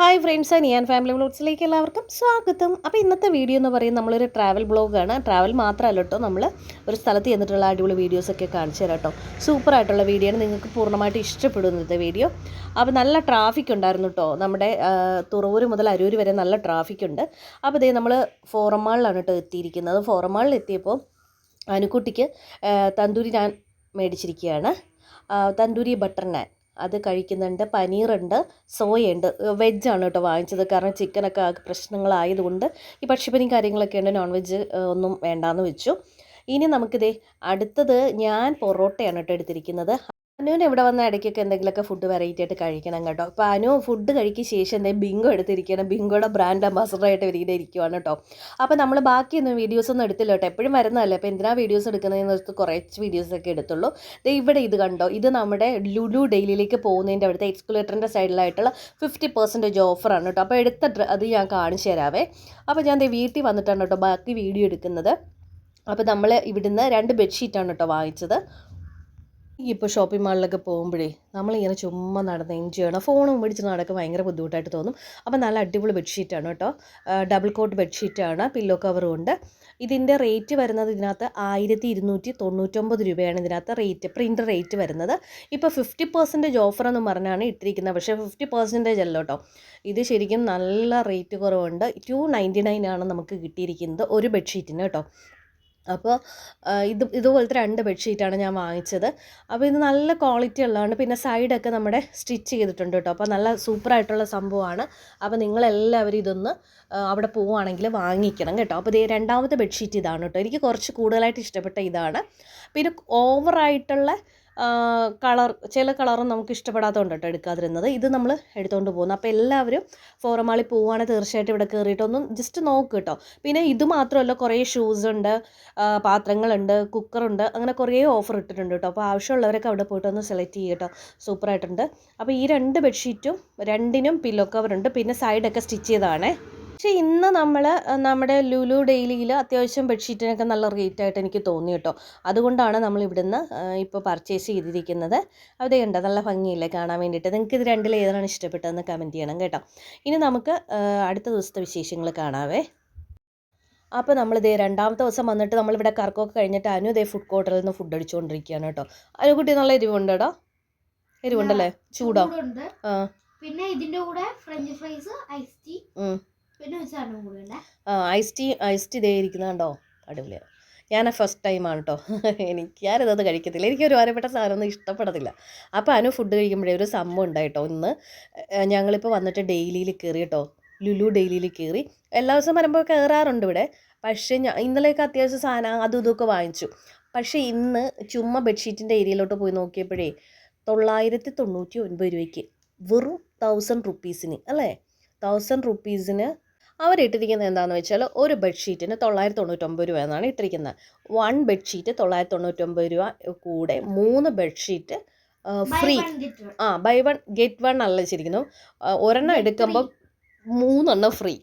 Hi friends ഞാൻ family ബ്ലോഗ്സിലേക്ക് എല്ലാവർക്കും സ്വാഗതം. അപ്പോൾ ഇന്നത്തെ വീഡിയോ എന്ന് പറയുന്നത് നമ്മളൊരു ട്രാവൽ ബ്ലോഗാണ് ട്രാവൽ മാത്രമല്ല കേട്ടോ നമ്മൾ ഒരു സ്ഥലത്ത് ചെന്നിട്ടുള്ള അടിപൊളി വീഡിയോസൊക്കെ കാണിച്ചു തരാം കേട്ടോ സൂപ്പറായിട്ടുള്ള വീഡിയോ ആണ്. നിങ്ങൾക്ക് പൂർണമായിട്ട് ഇഷ്ടപ്പെടുന്ന ഇന്നത്തെ വീഡിയോ അപ്പോൾ നല്ല ട്രാഫിക് ഉണ്ടായിരുന്നു കേട്ടോ നമ്മുടെ തുറവൂർ മുതൽ അരൂർ വരെ നല്ല ട്രാഫിക് ഉണ്ട്. അപ്പോൾ ഇതേ നമ്മൾ ഫോറം മാളിലാണ് കേട്ടോ എത്തിയിരിക്കുന്നത്. ഫോറം മാളിൽ എത്തിയപ്പോൾ അനുക്കുട്ടിക്ക് തന്തൂരി ഞാൻ മേടിച്ചിരിക്കുകയാണ്. തന്തൂരി ബട്ടർ നാൻ അത് കഴിക്കുന്നുണ്ട് പനീറുണ്ട് സോയുണ്ട് വെജാണ് കേട്ടോ വാങ്ങിച്ചത്. കാരണം ചിക്കനൊക്കെ പ്രശ്നങ്ങളായതുകൊണ്ട്. ഈ പക്ഷിപ്പനി കാര്യങ്ങളൊക്കെ ഉണ്ട് നോൺ വെജ് ഒന്നും വേണ്ടാന്ന് വെച്ചു. ഇനി നമുക്കിതേ അടുത്തത് ഞാൻ പൊറോട്ടയാണ് കേട്ടോ എടുത്തിരിക്കുന്നത്. അനുവിന് ഇവിടെ വന്ന ഇടയ്ക്കൊക്കെ എന്തെങ്കിലുമൊക്കെ ഫുഡ് വെറൈറ്റി ആയിട്ട് കഴിക്കണം കേട്ടോ. അപ്പോൾ അനു ഫുഡ് കഴിക്കിയ ശേഷം എന്തെങ്കിലും ബിങ്കോ എടുത്തിരിക്കണം ബിങ്കോയുടെ ബ്രാൻഡ് അംബാസഡറായിട്ട് വരികയാണ് ഇരിക്കുവാണ് കേട്ടോ. അപ്പോൾ നമ്മൾ ബാക്കിയൊന്നും വീഡിയോസ് ഒന്നും എടുത്തില്ല കേട്ടോ. എപ്പോഴും വരുന്നതല്ലേ? അപ്പോൾ എന്തിനാ വീഡിയോസ് എടുക്കുന്നതെന്ന് വെച്ചിട്ട് കുറച്ച് വീഡിയോസൊക്കെ എടുത്തുള്ളൂ. ദേ ഇവിടെ ഇത് കണ്ടോ? ഇത് നമ്മുടെ ലുലു ഡെയിലിയിലേക്ക് പോകുന്നതിന്റെ അവിടുത്തെ എക്സ്കുലേറ്ററിന്റെ സൈഡിലായിട്ടുള്ള ഫിഫ്റ്റി പെർസെന്റേജ് ഓഫറാണ് കേട്ടോ. അപ്പോൾ എടുത്ത അത് ഞാൻ കാണിച്ചു തരാവേ. അപ്പോൾ ഞാൻ ദേ വീട്ടിൽ വന്നിട്ടാണ് കേട്ടോ ബാക്കി വീഡിയോ എടുക്കുന്നത്. അപ്പോൾ നമ്മൾ ഇവിടുന്ന് രണ്ട് ബെഡ്ഷീറ്റാണ് കേട്ടോ വാങ്ങിച്ചത്. ഇപ്പോൾ ഷോപ്പിംഗ് മാളിലൊക്കെ പോകുമ്പോഴേ നമ്മളിങ്ങനെ ചുമ്മാ നടന്ന് എൻജോയ് ചെയ്യണം. ഫോണും മേടിച്ച് നടക്കാൻ ഭയങ്കര ബുദ്ധിമുട്ടായിട്ട് തോന്നും. അപ്പോൾ നല്ല അടിപൊളി ബെഡ്ഷീറ്റാണ് കേട്ടോ. ഡബിൾ കോട്ട് ബെഡ്ഷീറ്റാണ് പില്ലോ കവറും ഉണ്ട്. ഇതിന്റെ റേറ്റ് വരുന്നത് ഇതിനകത്ത് ആയിരത്തി ഇരുന്നൂറ്റി തൊണ്ണൂറ്റൊമ്പത് രൂപയാണ് ഇതിനകത്ത് റേറ്റ് പ്രിന്റ് റേറ്റ് വരുന്നത്. ഇപ്പോൾ ഫിഫ്റ്റി പെർസെന്റേജ് ഓഫർ എന്ന് പറഞ്ഞാണ് ഇട്ടിരിക്കുന്നത്. പക്ഷേ ഫിഫ്റ്റി പെർസെന്റേജ് അല്ല കേട്ടോ. ഇത് ശരിക്കും നല്ല റേറ്റ് കുറവുണ്ട്. ടു നയന്റി നയൻ ആണ് നമുക്ക് കിട്ടിയിരിക്കുന്നത് ഒരു ബെഡ്ഷീറ്റിന് കേട്ടോ. അപ്പോൾ ഇത് ഇതുപോലത്തെ രണ്ട് ബെഡ്ഷീറ്റാണ് ഞാൻ വാങ്ങിച്ചത്. അപ്പോൾ ഇത് നല്ല ക്വാളിറ്റി ഉള്ളതാണ് പിന്നെ സൈഡൊക്കെ നമ്മുടെ സ്റ്റിച്ച് ചെയ്തിട്ടുണ്ട് കേട്ടോ. അപ്പോൾ നല്ല സൂപ്പറായിട്ടുള്ള സംഭവമാണ്. അപ്പോൾ നിങ്ങളെല്ലാവരും ഇതൊന്ന് അവിടെ പോവുകയാണെങ്കിൽ വാങ്ങിക്കണം കേട്ടോ. അപ്പോൾ ഇത് രണ്ടാമത്തെ ബെഡ്ഷീറ്റ് ഇതാണ് കേട്ടോ. എനിക്ക് കുറച്ച് കൂടുതലായിട്ട് ഇഷ്ടപ്പെട്ട ഇതാണ്. പിന്നെ ഓവറായിട്ടുള്ള കളർ ചില കളറും നമുക്ക് ഇഷ്ടപ്പെടാത്തതുകൊണ്ട് കേട്ടോ എടുക്കാതിരുന്നത്. ഇത് നമ്മൾ എടുത്തുകൊണ്ട് പോകുന്നു. അപ്പോൾ എല്ലാവരും ഫോറമാളിൽ പോവുകയാണെങ്കിൽ തീർച്ചയായിട്ടും ഇവിടെ കയറിയിട്ടൊന്നും ജസ്റ്റ് നോക്ക് കേട്ടോ പിന്നെ ഇത് മാത്രമല്ല കുറേ ഷൂസ് ഉണ്ട് പാത്രങ്ങളുണ്ട് കുക്കറുണ്ട് അങ്ങനെ കുറേ ഓഫർ ഇട്ടിട്ടുണ്ട് കേട്ടോ അപ്പോൾ ആവശ്യമുള്ളവരൊക്കെ അവിടെ പോയിട്ട് ഒന്ന് സെലക്ട് ചെയ്യുക കേട്ടോ സൂപ്പറായിട്ടുണ്ട്. അപ്പോൾ ഈ രണ്ട് ബെഡ്ഷീറ്റും രണ്ടിനും പില്ലോ കവറുണ്ട് പിന്നെ സൈഡൊക്കെ സ്റ്റിച്ച് ചെയ്തതാണേ. പക്ഷേ ഇന്ന് നമ്മൾ നമ്മുടെ ലുലു ഡെയിലിയിൽ അത്യാവശ്യം ബെഡ്ഷീറ്റിനൊക്കെ നല്ല റേറ്റ് ആയിട്ട് എനിക്ക് തോന്നി കേട്ടോ. അതുകൊണ്ടാണ് നമ്മൾ ഇവിടുന്ന് ഇപ്പോൾ പർച്ചേസ് ചെയ്തിരിക്കുന്നത്. അതേ ഉണ്ട് നല്ല ഭംഗിയില്ലേ? കാണാൻ വേണ്ടിയിട്ട്. നിങ്ങൾക്ക് ഇത് രണ്ടിൽ ഏതാണ് ഇഷ്ടപ്പെട്ടതെന്ന് കമന്റ് ചെയ്യണം കേട്ടോ. ഇനി നമുക്ക് അടുത്ത ദിവസത്തെ വിശേഷങ്ങൾ കാണാവേ. അപ്പോൾ നമ്മൾ ഇതേ രണ്ടാമത്തെ ദിവസം വന്നിട്ട് നമ്മളിവിടെ കറക്കമൊക്കെ കഴിഞ്ഞിട്ട് അനു ഇതേ ഫുഡ് കോർട്ടറിൽ നിന്ന് ഫുഡ് അടിച്ചുകൊണ്ടിരിക്കുകയാണ് കേട്ടോ. അനു കുട്ടി നല്ല എരിവുണ്ടോടാ എരിവുണ്ടല്ലേ? ചൂടോ? പിന്നെ ഇതിന്റെ കൂടെ french fries ice tea ice tea ice tea ഇതേ ഇരിക്കുന്നത് കണ്ടോ? അടിപൊളിയാണ് ഞാൻ ഫസ്റ്റ് ടൈമാണ് കേട്ടോ എനിക്ക് ഞാനിതൊന്നും കഴിക്കത്തില്ല. എനിക്ക് ഒരു ഒരുപാട് സാധനമൊന്നും ഇഷ്ടപ്പെടത്തില്ല. അപ്പോൾ അനു ഫുഡ് കഴിക്കുമ്പോഴേ ഒരു സംഭവം ഉണ്ടായിട്ടോ. ഇന്ന് ഞങ്ങളിപ്പോൾ വന്നിട്ട് ഡെയിലിയിൽ കയറി കേട്ടോ ലുലു ഡെയിലിയിൽ കയറി എല്ലാ ദിവസവും വരുമ്പോൾ കയറാറുണ്ട് ഇവിടെ. പക്ഷേ ഞാൻ ഇന്നലെയൊക്കെ അത്യാവശ്യം സാധനം അതും ഇതൊക്കെ വാങ്ങിച്ചു. പക്ഷേ ഇന്ന് ചുമ്മാ ബെഡ്ഷീറ്റിന്റെ ഏരിയയിലോട്ട് പോയി നോക്കിയപ്പോഴേ തൊള്ളായിരത്തി തൊണ്ണൂറ്റി ഒൻപത് രൂപയ്ക്ക് വെറും തൗസൻഡ് റുപ്പീസിന് അല്ലേ? തൗസൻഡ് റുപ്പീസിന് അവരിട്ടിരിക്കുന്നത് എന്താണെന്ന് വെച്ചാൽ ഒരു ബെഡ്ഷീറ്റിന് തൊള്ളായിരത്തി തൊണ്ണൂറ്റൊമ്പത് രൂപ എന്നാണ് ഇട്ടിരിക്കുന്നത്. വൺ ബെഡ്ഷീറ്റ് തൊള്ളായിരത്തി തൊണ്ണൂറ്റൊമ്പത് രൂപ കൂടെ മൂന്ന് ബെഡ്ഷീറ്റ് ഫ്രീ ആ ബൈ വൺ ഗെറ്റ് വൺ അല്ല വെച്ചിരിക്കുന്നു. ഒരെണ്ണം എടുക്കുമ്പം എടുക്കുമ്പോൾ മൂന്നെണ്ണം ഫ്രീ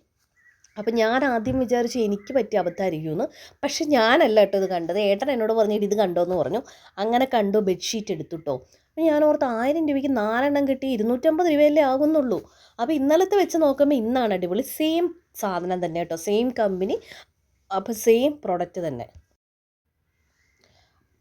അപ്പം ഞാൻ ആദ്യം വിചാരിച്ചു എനിക്ക് പറ്റിയ അബദ്ധമായിരിക്കുമെന്ന്. പക്ഷെ ഞാനല്ല കേട്ടോ ഇത് കണ്ടത്. ഏട്ടൻ എന്നോട് പറഞ്ഞിട്ട് ഇത് കണ്ടോ എന്ന് പറഞ്ഞു. അങ്ങനെ കണ്ടു ബെഡ്ഷീറ്റ് എടുത്തുട്ടോ. അപ്പം ഞാൻ ഓർത്ത് ആയിരം രൂപയ്ക്ക് നാലെണ്ണം കിട്ടി ഇരുന്നൂറ്റമ്പത് രൂപയല്ലേ ആകുന്നുള്ളൂ. അപ്പോൾ ഇന്നലത്തെ വെച്ച് നോക്കുമ്പോൾ ഇന്നാണ് അടിപൊളി. സെയിം സാധനം തന്നെ കേട്ടോ. സെയിം കമ്പനി അപ്പോൾ സെയിം പ്രോഡക്റ്റ് തന്നെ.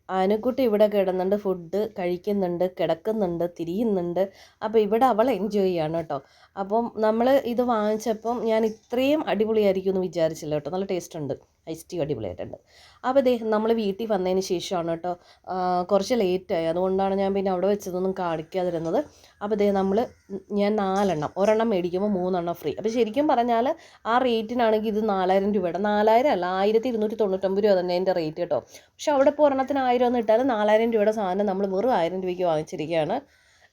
ആനക്കുട്ടി ഇവിടെ കിടന്നുണ്ട് ഫുഡ് കഴിക്കുന്നുണ്ട് കിടക്കുന്നുണ്ട് തിരിയുന്നുണ്ട്. അപ്പോൾ ഇവിടെ അവൾ എൻജോയ് ചെയ്യാണ് കേട്ടോ. അപ്പം നമ്മൾ ഇത് വാങ്ങിച്ചപ്പം ഞാൻ ഇത്രയും അടിപൊളിയായിരിക്കും എന്ന് വിചാരിച്ചില്ല കേട്ടോ. നല്ല ടേസ്റ്റ് ഉണ്ട്. ഐസ് ടീ അടിപൊളിയായിട്ടുണ്ട്. അപ്പോൾ ദേ നമ്മൾ വീട്ടിൽ വന്നതിന് ശേഷമാണ് കേട്ടോ കുറച്ച് ലേറ്റായി അതുകൊണ്ടാണ് ഞാൻ പിന്നെ അവിടെ വെച്ചതൊന്നും കാണിക്കാതിരുന്നത്. അപ്പോൾ ദേ നമ്മൾ ഞാൻ നാലെണ്ണം ഒരെണ്ണം മേടിക്കുമ്പോൾ മൂന്നെണ്ണം ഫ്രീ അപ്പോൾ ശരിക്കും പറഞ്ഞാൽ ആ റേറ്റിനാണെങ്കിൽ ഇത് നാലായിരം രൂപയുടെ നാലായിരം അല്ല ആയിരത്തി ഇരുന്നൂറ്റി തൊണ്ണൂറ്റൊമ്പത് രൂപ തന്നെ അതിന്റെ റേറ്റ് കേട്ടോ. പക്ഷെ അവിടെ ഇപ്പോൾ ഒരെണ്ണത്തിന് ആയിരം ഒന്നും ഇട്ടാൽ നാലായിരം രൂപയുടെ സാധനം നമ്മൾ വെറും ആയിരം രൂപയ്ക്ക് വാങ്ങിച്ചിരിക്കുകയാണ്.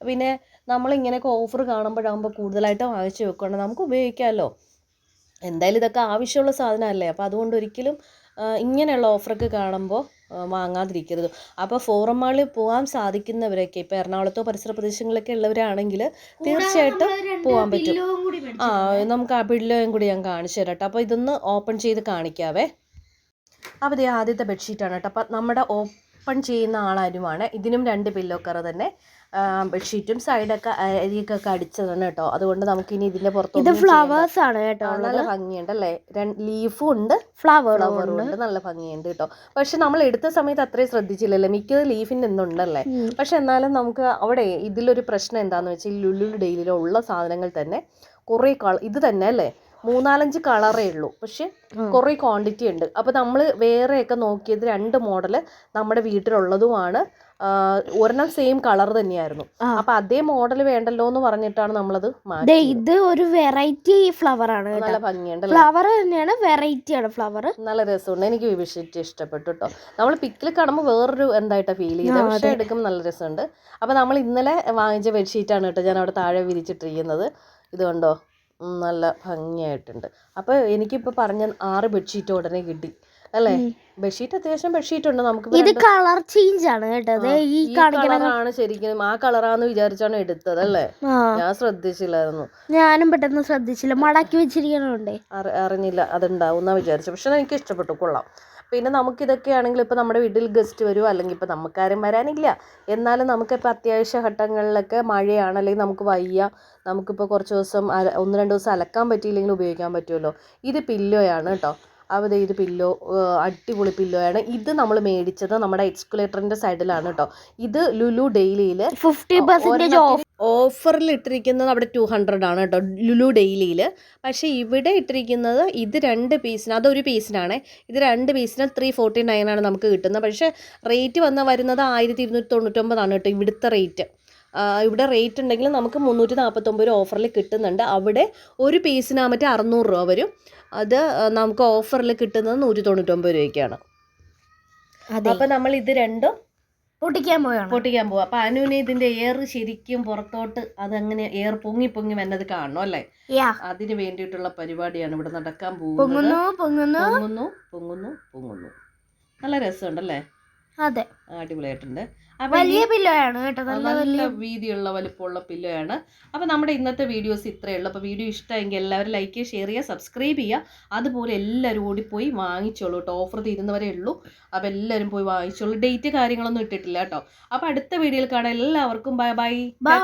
പിന്നെ നമ്മളിങ്ങനെയൊക്കെ ഓഫർ കാണുമ്പോഴാകുമ്പോൾ കൂടുതലായിട്ട് വാങ്ങിച്ച് വെക്കണം നമുക്ക് ഉപയോഗിക്കാമല്ലോ. എന്തായാലും ഇതൊക്കെ ആവശ്യമുള്ള സാധനമല്ലേ? അപ്പോൾ അതുകൊണ്ട് ഒരിക്കലും ഇങ്ങനെയുള്ള ഓഫറൊക്കെ കാണുമ്പോൾ വാങ്ങാതിരിക്കരുത്. അപ്പോൾ ഫോറം മാളിൽ പോകാൻ സാധിക്കുന്നവരൊക്കെ ഇപ്പോൾ എറണാകുളത്തോ പരിസര പ്രദേശങ്ങളിലൊക്കെ ഉള്ളവരാണെങ്കിൽ തീർച്ചയായിട്ടും പോകാൻ പറ്റും. ആ നമുക്ക് ആ ബില്ലോയും കൂടി ഞാൻ കാണിച്ചു തരാം കേട്ടോ. അപ്പോൾ ഇതൊന്ന് ഓപ്പൺ ചെയ്ത് കാണിക്കാവേ. അപ്പോൾ ഇത് ആദ്യത്തെ ബെഡ്ഷീറ്റാണ് കേട്ടോ. അപ്പോൾ നമ്മുടെ ഓപ്പൺ ചെയ്യുന്ന ആളാരുമാണ്. ഇതിനും രണ്ട് പില്ലോ കറ് തന്നെ. ബെഡ്ഷീറ്റും സൈഡൊക്കെ അരിയൊക്കെ അടിച്ചതാണ് കേട്ടോ. അതുകൊണ്ട് നമുക്ക് ഇനി ഇതിന്റെ പുറത്ത് ഇത് ഫ്ലവേഴ്സ് ആണ് കേട്ടോ നല്ല ഭംഗിയുണ്ട് അല്ലേ? ലീഫും ഉണ്ട്. ഫ്ലവർ ഫ്ലവറും ഉണ്ട്. നല്ല ഭംഗിയുണ്ട് കേട്ടോ. പക്ഷെ നമ്മൾ എടുത്ത സമയത്ത് അത്രയും ശ്രദ്ധിച്ചില്ലല്ലേ. മിക്കത് ലീഫിന്റെ ഉണ്ടല്ലേ പക്ഷെ എന്നാലും നമുക്ക് അവിടെ ഇതിലൊരു പ്രശ്നം എന്താന്ന് വെച്ചാൽ ലുലു ഡെയിലിലുള്ള സാധനങ്ങൾ തന്നെ കുറേ കളർ ഇത് തന്നെ അല്ലേ? മൂന്നാലഞ്ച് കളറേ ഉള്ളൂ. പക്ഷെ കുറേ ക്വാണ്ടിറ്റി ഉണ്ട്. അപ്പോൾ നമ്മൾ വേറെയൊക്കെ നോക്കിയത് രണ്ട് മോഡൽ നമ്മുടെ വീട്ടിലുള്ളതുമാണ്. ഒരെണ്ണം സെയിം കളർ തന്നെയായിരുന്നു. അപ്പൊ അതേ മോഡൽ വേണ്ടല്ലോ എന്ന് പറഞ്ഞിട്ടാണ് നമ്മളത് ഇത് ഒരു വെറൈറ്റി ഫ്ലവർ ആണ് നല്ല ഭംഗിയുണ്ട് ഫ്ലവർ തന്നെയാണ് വെറൈറ്റി ആണ് ഫ്ലവർ നല്ല രസമുണ്ട്. എനിക്ക് ഈ ബെഡ്ഷീറ്റ് ഇഷ്ടപ്പെട്ടു കേട്ടോ നമ്മൾ പിക്കിൽ കാണുമ്പോൾ വേറൊരു എന്തായിട്ടാ ഫീൽ ചെയ്തത് പക്ഷേ എടുക്കുമ്പോൾ നല്ല രസമുണ്ട്. അപ്പൊ നമ്മൾ ഇന്നലെ വാങ്ങിച്ച ബെഡ്ഷീറ്റാണ് കേട്ടോ ഞാൻ അവിടെ താഴെ വിരിച്ചിട്ടിരിക്കുന്നത്. ഇത് കണ്ടോ നല്ല ഭംഗിയായിട്ടുണ്ട്. അപ്പോൾ എനിക്കിപ്പോൾ പറഞ്ഞ ആറ് ബെഡ്ഷീറ്റ് ഉടനെ കിട്ടി. അല്ലേ? ബെഡ്ഷീറ്റ് അത്യാവശ്യം ബെഡ്ഷീറ്റ് ഉണ്ട്. നമുക്ക് ഇത് കളർ ചേഞ്ച് ആണ് കേട്ടോ. ഈ കളറാണ് ശരിക്കും ആ കളറാന്ന് വിചാരിച്ചാണ് എടുത്തത് അല്ലേ? ഞാൻ ശ്രദ്ധിച്ചില്ലായിരുന്നു. ഞാനും പെട്ടെന്ന് ശ്രദ്ധിച്ചില്ല. മടക്കി വെച്ചിരിക്കണുണ്ടേ. അറി- അറിഞ്ഞില്ല. അതുണ്ടാവും എന്നാ വിചാരിച്ചു. പക്ഷെ എനിക്ക് ഇഷ്ടപ്പെട്ടു. കൊള്ളാം. പിന്നെ നമുക്കിതൊക്കെ ആണെങ്കിൽ ഇപ്പോൾ നമ്മുടെ വീട്ടിൽ ഗസ്റ്റ് വരുമോ അല്ലെങ്കിൽ ഇപ്പോൾ നമുക്കാരും വരാനില്ല. എന്നാലും നമുക്കിപ്പോൾ അത്യാവശ്യ ഘട്ടങ്ങളിലൊക്കെ മഴയാണ് അല്ലെങ്കിൽ നമുക്ക് വയ്യ. നമുക്കിപ്പോൾ കുറച്ച് ദിവസം ഒന്ന് രണ്ട് ദിവസം അലക്കാൻ പറ്റിയില്ലെങ്കിൽ ഉപയോഗിക്കാൻ പറ്റുമല്ലോ. ഇത് പില്ലോയാണ് കേട്ടോ. അപ്പോൾ ഇത് പില്ലോ അടിപൊളി പില്ലോയാണ് ഇത് നമ്മൾ മേടിച്ചത് നമ്മുടെ എക്സ്കുലേറ്ററിന്റെ സൈഡിലാണ് കേട്ടോ. ഇത് ലുലു ഡെയിലിയിൽ ഫിഫ്റ്റി പെർസെന്റേജ് ഓഫ് ഓഫറിൽ ഇട്ടിരിക്കുന്നത് അവിടെ ടു ഹൺഡ്രഡ് ആണ് കേട്ടോ ലുലു ഡെയിലിയിൽ. പക്ഷേ ഇവിടെ ഇട്ടിരിക്കുന്നത് ഇത് രണ്ട് പീസിന് അതൊരു പീസിനാണ് ഇത് രണ്ട് പീസിന് ത്രീ ഫോർട്ടി നയൻ ആണ് നമുക്ക് കിട്ടുന്നത്. പക്ഷേ റേറ്റ് വന്ന് വരുന്നത് ആയിരത്തി ഇരുന്നൂറ്റി തൊണ്ണൂറ്റൊമ്പതാണ് കേട്ടോ ഇവിടുത്തെ റേറ്റ് ഇവിടെ റേറ്റ് ഉണ്ടെങ്കിൽ നമുക്ക് മുന്നൂറ്റി നാൽപ്പത്തൊമ്പത് രൂപ ഓഫറിൽ കിട്ടുന്നുണ്ട്. അവിടെ ഒരു പീസിന് മറ്റേ അറുന്നൂറ് രൂപ വരും. അത് നമുക്ക് ഓഫറിൽ കിട്ടുന്നത് നൂറ്റി തൊണ്ണൂറ്റൊമ്പത് രൂപയ്ക്കാണ് അപ്പം നമ്മൾ ഇത് രണ്ടും പൊട്ടിക്കാൻ പോവാണ് പൊട്ടിക്കാൻ പോവാ അപ്പൊ അനുവിന് ഇതിന്റെ എയർ ശരിക്കും പുറത്തോട്ട് അതങ്ങനെ എയർ പൊങ്ങി പൊങ്ങി വന്നത് കാണണം അല്ലേ? അതിന് വേണ്ടിയിട്ടുള്ള പരിപാടിയാണ് ഇവിടെ നടക്കാൻ പോകുന്നത്. പൊങ്ങുന്നു പൊങ്ങുന്നു. പൊങ്ങുന്നു പൊങ്ങുന്നു പൊങ്ങുന്നു. നല്ല രസമുണ്ടല്ലേ? അതെ. അടിപൊളിയായിട്ടുണ്ട്. വലിയ പില്ലോയാണ് കേട്ടോ. നല്ല നല്ല വീതിയുള്ള വലിപ്പമുള്ള പില്ലോയാണ്. അപ്പോൾ നമ്മുടെ ഇന്നത്തെ വീഡിയോസ് ഇത്രയേ ഉള്ളൂ. അപ്പോൾ വീഡിയോ ഇഷ്ടമെങ്കിൽ എല്ലാവരും ലൈക്ക് ചെയ്യുക ഷെയർ ചെയ്യുക സബ്സ്ക്രൈബ് ചെയ്യുക. അതുപോലെ എല്ലാവരും ഓടിപ്പോയി വാങ്ങിച്ചോളൂ കേട്ടോ. ഓഫർ തീരുന്നവരെ ഉള്ളൂ. അപ്പോൾ എല്ലാവരും പോയി വാങ്ങിച്ചോളൂ. ഡേറ്റ് കാര്യങ്ങളൊന്നും ഇട്ടിട്ടില്ല കേട്ടോ. അപ്പോൾ അടുത്ത വീഡിയോയിൽ കാണാൻ എല്ലാവർക്കും ബൈ ബൈ ബൈ